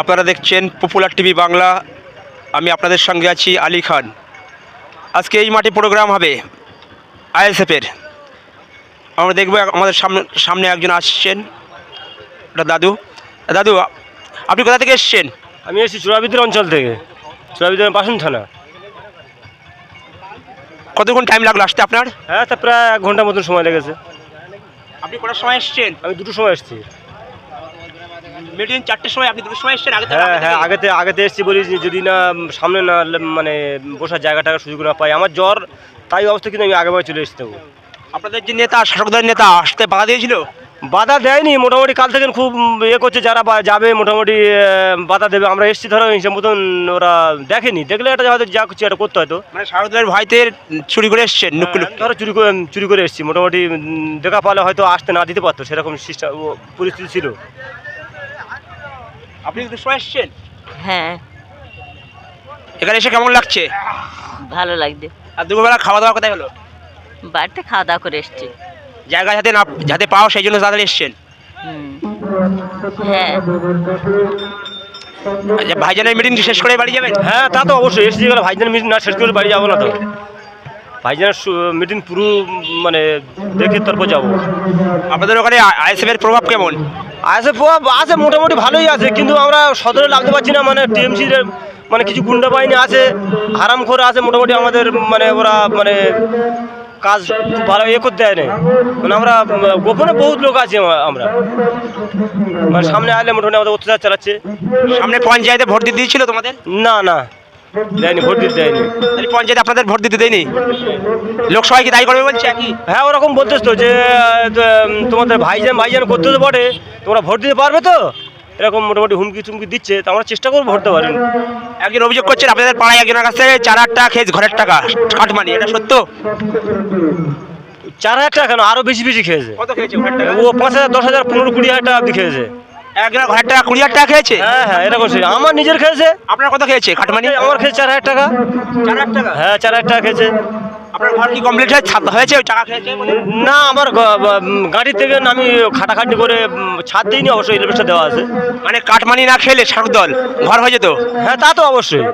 আপনারা দেখছেন popular TV Bangla. আমি আপনাদের সঙ্গে আছি আলী খান। আজকে এই মাঠে প্রোগ্রাম হবে আইএসএফের আমরা দেখব আমাদের সামনে সামনে একজন আসছেন। ওটা দাদু। দাদু আপনি কোথা থেকে এসছেন? আমি এসেছি চূড়াবিদ্যুর অঞ্চল থেকে। চূড়াবিদ্যুর বাসন থানা। কতক্ষণ টাইম লাগল আসতে আপনার? হ্যাঁ তা প্রায় এক ঘণ্টার মতন সময় লেগেছে। আপনি কটার সময় এসছেন? আমি দুটো সময় এসেছি। মিটিং চারটের সময় আপনি দুটোর সময় এসছেন? আগে হ্যাঁ আগে হ্যাঁ? আগেতে আগেতে এসেছি বলি যে যদি না সামনে না মানে বসার জায়গাটা সুযোগ না পাই আমার জ্বর তাই অবস্থা কিন্তু আমি আগেভাগে চলে এসতে আপনাদের যে নেতা শাসক দলের নেতা আসতে বাধা দিয়েছিল? বাধা দেয়নি মোটামুটি কাল থেকে খুব ইয়ে করছে যারা যাবে মোটামুটি বাধা দেবে। আমরা এসেছি ধরো হিসাব মতন ওরা দেখেনি। দেখলে এটা হয়তো যা কিছু একটা করতে হয়তো। মানে শাসক দলের ভয়তে চুরি করে নুকুল আমি ধরো চুরি করে চুরি করে এসেছি। মোটামুটি দেখা পালে হয়তো আসতে না দিতে পারতো সেরকম সিস্টেম পরিস্থিতি ছিল। আপনি দুটোর সময় এসছেন? হ্যাঁ। এখানে এসে কেমন লাগছে? ভালো লাগছে। আর দুপুরবেলা খাওয়া দাওয়া কোথায় হলো? বাড়িতে খাওয়া দাওয়া করে এসছি। জায়গা যাতে না যাতে পাও সেই জন্য তাড়াতাড়ি এসছেন? হ্যাঁ। আচ্ছা ভাইজানের মিটিং শেষ করে বাড়ি যাবেন? হ্যাঁ তা তো অবশ্যই। এসেছি গেলে ভাইজান মিটিং না শেষ করে বাড়ি যাব না তো। ভাইজানের মিটিং পুরো মানে দেখে তারপর যাব। আপনাদের ওখানে আইএসএফ এর প্রভাব কেমন? আছে আছে মোটামুটি ভালোই আছে কিন্তু আমরা সদরে লাগতে পারছি না মানে টিএমসির মানে কিছু গুন্ডা বাহিনী আছে হারাম করে আছে মোটামুটি আমাদের মানে ওরা মানে কাজ ভালো ইয়ে করতে দেয় না মানে আমরা গোপনে বহুত লোক আছে আমা- আমরা। মানে সামনে আলে মোটামুটি আমাদের অত্যাচার চালাচ্ছে। সামনে পঞ্চায়েতে ভোট দিয়েছিল তোমাদের? না না। দেয়নি ভোট দিতে দেয়নি। তাহলে পঞ্চায়েতে আপনাদের ভোট দিতে দেয়নি? লোকসভায় কি দায়ী করবে বলছে একই হ্যাঁ ওরকম বলতেছ তো যে উম, তোমাদের ভাইজান ভাইজান করতে তো বটে তোমরা ভোট দিতে পারবে তো? এরকম মোটামুটি হুমকি টুমকি দিচ্ছে তো আমরা চেষ্টা করব ভোট দিতে পারি একজন অভিযোগ করছেন আপনাদের পাড়ায় একজনের কাছ থেকে চার হাজার টাকা খেয়েছে ঘরের টাকা কাটমানি এটা সত্য? চার হাজার টাকা কেন? আরও বেশি বেশি খেয়েছে। কত খেয়েছে ঘরের টাকা? ও পাঁচ হাজার দশ হাজার পনেরো কুড়ি হাজার টাকা অব্দি খেয়েছে। একজনের ঘরের টাকা কুড়ি হাজার টাকা খেয়েছে? হ্যাঁ হ্যাঁ আমার নিজের খেয়েছে। আপনার কত খেয়েছে? আমার খেয়েছে চার হাজার টাকা। চার হাজার টাকা? হ্যাঁ চার হাজার টাকা খেয়েছে। আপনার ঘর কি কমপ্লিট হয়েছে? ছাদ হয়েছে? ওই টাকা খেয়েছে না আমার গাড়ি থেকে আমি খাটাখাটি করে ছাদ দিইনি অবশ্যই দেওয়া আছে। মানে কাটমানি না খেলে শাসক দল ঘর হয়ে যেত হ্যাঁ তা তো অবশ্যই।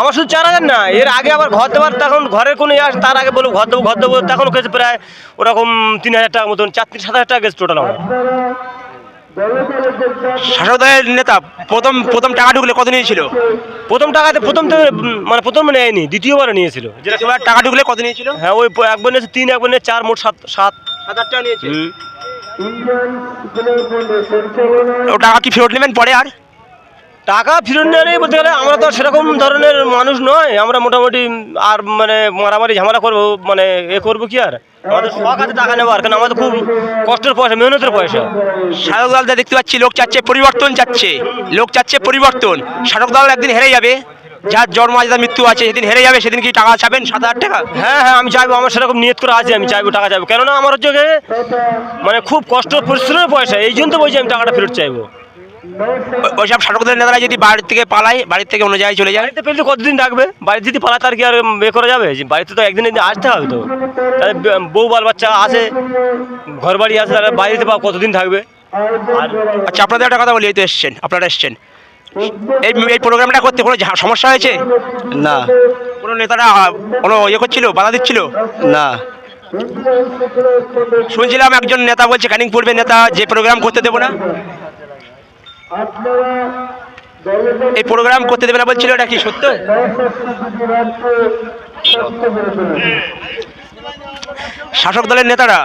আমার শুধু চার হাজার না এর আগে আবার ঘর দেওয়ার তখন ঘরের কোনো ইয়ে তার আগে বলব ঘর দেবো ঘর দেবো তখন গেছে প্রায় ওরকম তিন হাজার টাকা মতন চার তিন সাত হাজার টাকা গেছে টোটাল আমার। শাসক দলের নেতা প্রথম প্রথম টাকা ঢুকলে কত নিয়েছিল? প্রথম টাকাতে প্রথম তো মানে প্রথম নেয়নি দ্বিতীয়বার নিয়েছিল। যেটা টাকা ঢুকলে কত নিয়েছিল? হ্যাঁ ওই একবার নিয়েছে তিন একবার নিয়ে চার মোট সাত সাত। সাত টাকা নিয়েছে। ও টাকা কি ফেরত নেবেন পরে আর? টাকা ফেরত নেওয়া নেই বলতে গেলে আমরা তো সেরকম ধরনের মানুষ নয়। আমরা মোটামুটি আর মানে মারামারি ঝামেলা করব মানে এ করব কি আর? আমাদের শখ আছে টাকা নেব আর কারণ আমাদের খুব কষ্টের পয়সা মেহনতের পয়সা। শাসক দলটা দেখতে পাচ্ছি লোক চাচ্ছে পরিবর্তন চাচ্ছে। লোক চাচ্ছে পরিবর্তন। শাসক দল একদিন হেরে যাবে। যার জন্ম আছে তার মৃত্যু আছে সেদিন হেরে যাবে সেদিন কি টাকা চাবেন সাত হাজার টাকা? হ্যাঁ হ্যাঁ আমি চাইব আমার সেরকম নিয়ত করে আছে আমি চাইব টাকা চাইব কেননা আমার হচ্ছে মানে খুব কষ্ট পরিশ্রমের পয়সা এই জন্য তো বলছি আমি টাকাটা ফেরত চাইব। ওইসব শাসক দলের নেতারা যদি বাড়ি থেকে পালায় বাড়ির থেকে অন্য জায়গায় চলে যায়। বাড়িতে পেলে কতদিন থাকবে? বাড়িতে যদি পালা তার কি আর এ করা যাবে? বাড়িতে তো একদিন একদিন আসতে হবে তো। তাহলে বউ বাল বাচ্চা আছে ঘর বাড়ি আছে তারা বাড়িতে পা কতদিন থাকবে? আর আচ্ছা আপনাদের একটা কথা বলি এই তো এসছেন আপনারা এসছেন। এই এই প্রোগ্রামটা করতে কোনো সমস্যা হয়েছে? না। কোনো নেতারা কোনো ইয়ে করছিল বাধা দিচ্ছিল? না। শুনছিলাম একজন নেতা বলছে ক্যানিং পূর্বের নেতা যে প্রোগ্রাম করতে দেবো না? এই প্রোগ্রাম করতে দেবে না বলছিল এটা কি সত্য? শাসক দলের নেতারা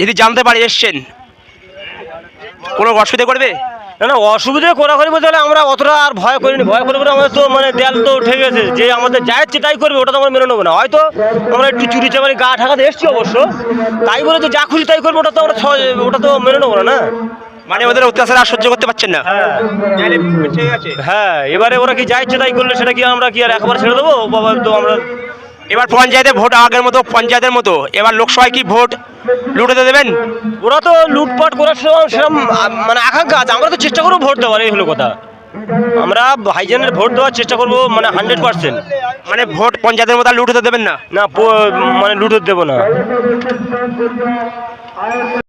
যদি জানতে পারে এসছেন, কোনো অসুবিধা করবে? না না, অসুবিধা করাকরি বলতে গেলে আমরা অতটা আর ভয় করিনি। ভয় করে করে আমাদের তো মানে দেয়াল তো উঠে গেছে। যে আমাদের যা ইচ্ছে তাই করবে, ওটা তো আমরা মেনে নেব না। হয়তো আমরা একটু চুরি চামারি গা ঢাকাতে এসছি অবশ্য। তাই বলে যে যা খুশি তাই করবে, ওটা তো আমরা ওটা তো মেনে নেব না না? মানে ওদের অত্যাচার আর সহ্য করতে পারছেন না। হ্যাঁ। ঠিক আছে হ্যাঁ এবারে ওরা কি যা ইচ্ছে তাই করলে সেটা কি আমরা কি আর একবার ছেড়ে দেবো? বাবা তো আমরা এবার পঞ্চায়েতে ভোট আগের মতো পঞ্চায়েতের মতো। এবার লোকসভায় কি ভোট লুটেতে দেবেন? ওরা তো লুটপাট করার সময় সেরকম মানে আকাঙ্ক্ষা আছে। আমরা তো চেষ্টা করব ভোট দেওয়ার এই হলো কথা। আমরা ভাইজানের ভোট দেওয়ার চেষ্টা করব মানে হান্ড্রেড পার্সেন্ট। মানে ভোট পঞ্চায়েতের মতো আর দেবেন না? না মানে লুট দেবো না।